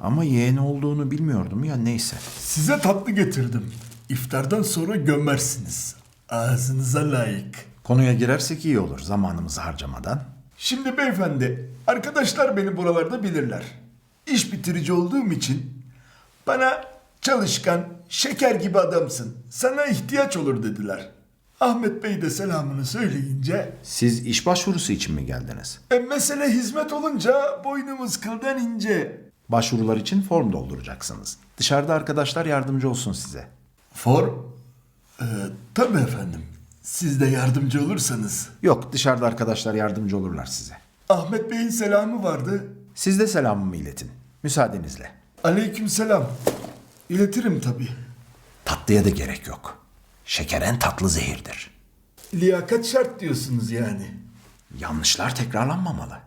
Ama yeğeni olduğunu bilmiyordum ya neyse. Size tatlı getirdim. İftardan sonra gömersiniz. Ağzınıza layık. Konuya girersek iyi olur zamanımızı harcamadan. Şimdi beyefendi, arkadaşlar beni buralarda bilirler. İş bitirici olduğum için bana çalışkan, şeker gibi adamsın. Sana ihtiyaç olur dediler. Ahmet Bey de selamını söyleyince Siz iş başvurusu için mi geldiniz? e, mesele hizmet olunca boynumuz kıldan ince. Başvurular için form dolduracaksınız. Dışarıda arkadaşlar yardımcı olsun size. Form? Ee, tabii efendim. Siz de yardımcı olursanız. Yok dışarıda arkadaşlar yardımcı olurlar size. Ahmet Bey'in selamı vardı. Siz de selamımı iletin. Müsaadenizle. Aleyküm selam. İletirim tabii. Tatlıya da gerek yok. Şeker en tatlı zehirdir. Liyakat şart diyorsunuz yani. Yanlışlar tekrarlanmamalı.